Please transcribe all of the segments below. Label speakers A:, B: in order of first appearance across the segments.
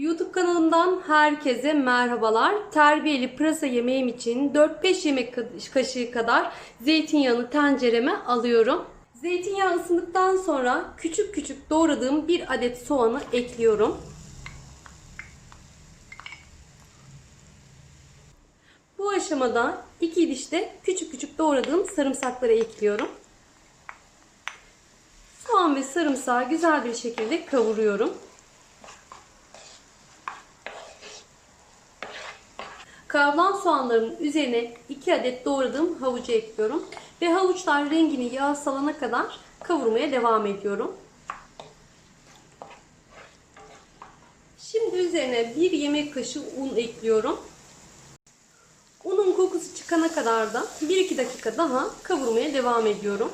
A: YouTube kanalımdan herkese merhabalar. Terbiyeli pırasa yemeğim için 4-5 yemek ka- kaşığı kadar zeytinyağını tencereme alıyorum. Zeytinyağı ısındıktan sonra küçük küçük doğradığım bir adet soğanı ekliyorum. Bu aşamada 2 diş de küçük küçük doğradığım sarımsakları ekliyorum. Soğan ve sarımsağı güzel bir şekilde kavuruyorum. Kavrulan soğanların üzerine 2 adet doğradığım havucu ekliyorum. Ve havuçlar rengini yağ salana kadar kavurmaya devam ediyorum. Şimdi üzerine 1 yemek kaşığı un ekliyorum. Unun kokusu çıkana kadar da 1-2 dakika daha kavurmaya devam ediyorum.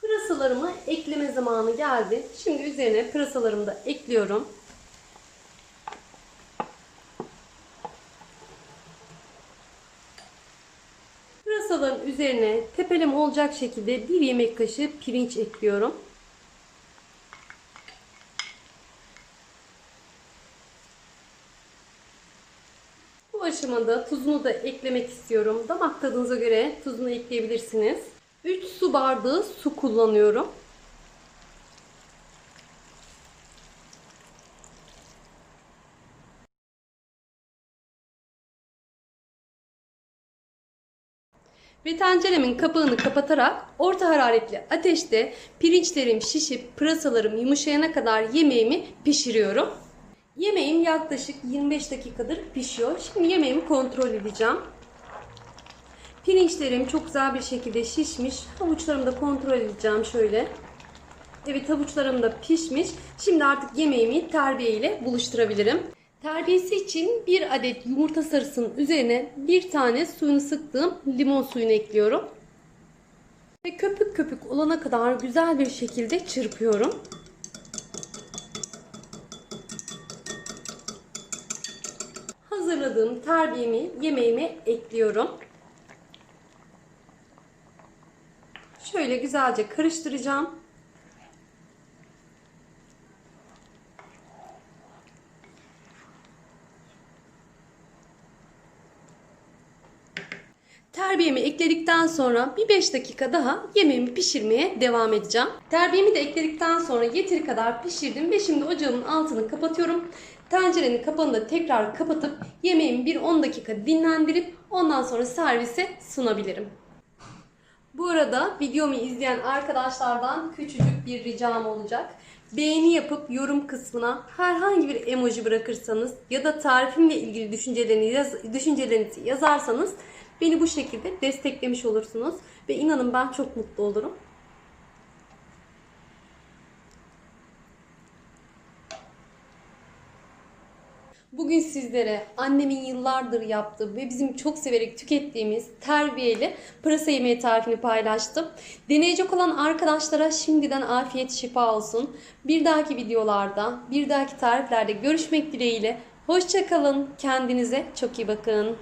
A: Pırasalarımı ekleme zamanı geldi. Şimdi üzerine pırasalarımı da ekliyorum. Pırasaların üzerine tepeleme olacak şekilde bir yemek kaşığı pirinç ekliyorum. Bu aşamada tuzunu da eklemek istiyorum. Damak tadınıza göre tuzunu ekleyebilirsiniz. 3 su bardağı su kullanıyorum. Ve tenceremin kapağını kapatarak orta hararetli ateşte pirinçlerim şişip pırasalarım yumuşayana kadar yemeğimi pişiriyorum. Yemeğim yaklaşık 25 dakikadır pişiyor. Şimdi yemeğimi kontrol edeceğim. Pirinçlerim çok güzel bir şekilde şişmiş. Havuçlarımı da kontrol edeceğim şöyle. Evet havuçlarım da pişmiş. Şimdi artık yemeğimi terbiye ile buluşturabilirim. Terbiyesi için bir adet yumurta sarısının üzerine bir tane suyunu sıktığım limon suyunu ekliyorum. Ve köpük köpük olana kadar güzel bir şekilde çırpıyorum. Hazırladığım terbiyemi yemeğime ekliyorum. Şöyle güzelce karıştıracağım. Terbiyemi ekledikten sonra bir 5 dakika daha yemeğimi pişirmeye devam edeceğim. Terbiyemi de ekledikten sonra yeteri kadar pişirdim ve şimdi ocağımın altını kapatıyorum. Tencerenin kapağını da tekrar kapatıp yemeğimi bir 10 dakika dinlendirip ondan sonra servise sunabilirim. Bu arada videomu izleyen arkadaşlardan küçücük bir ricam olacak. Beğeni yapıp yorum kısmına herhangi bir emoji bırakırsanız ya da tarifimle ilgili düşüncelerinizi, yaz- düşüncelerinizi yazarsanız beni bu şekilde desteklemiş olursunuz. Ve inanın ben çok mutlu olurum. Bugün sizlere annemin yıllardır yaptığı ve bizim çok severek tükettiğimiz terbiyeli pırasa yemeği tarifini paylaştım. Deneyecek olan arkadaşlara şimdiden afiyet şifa olsun. Bir dahaki videolarda, bir dahaki tariflerde görüşmek dileğiyle. Hoşçakalın. Kendinize çok iyi bakın.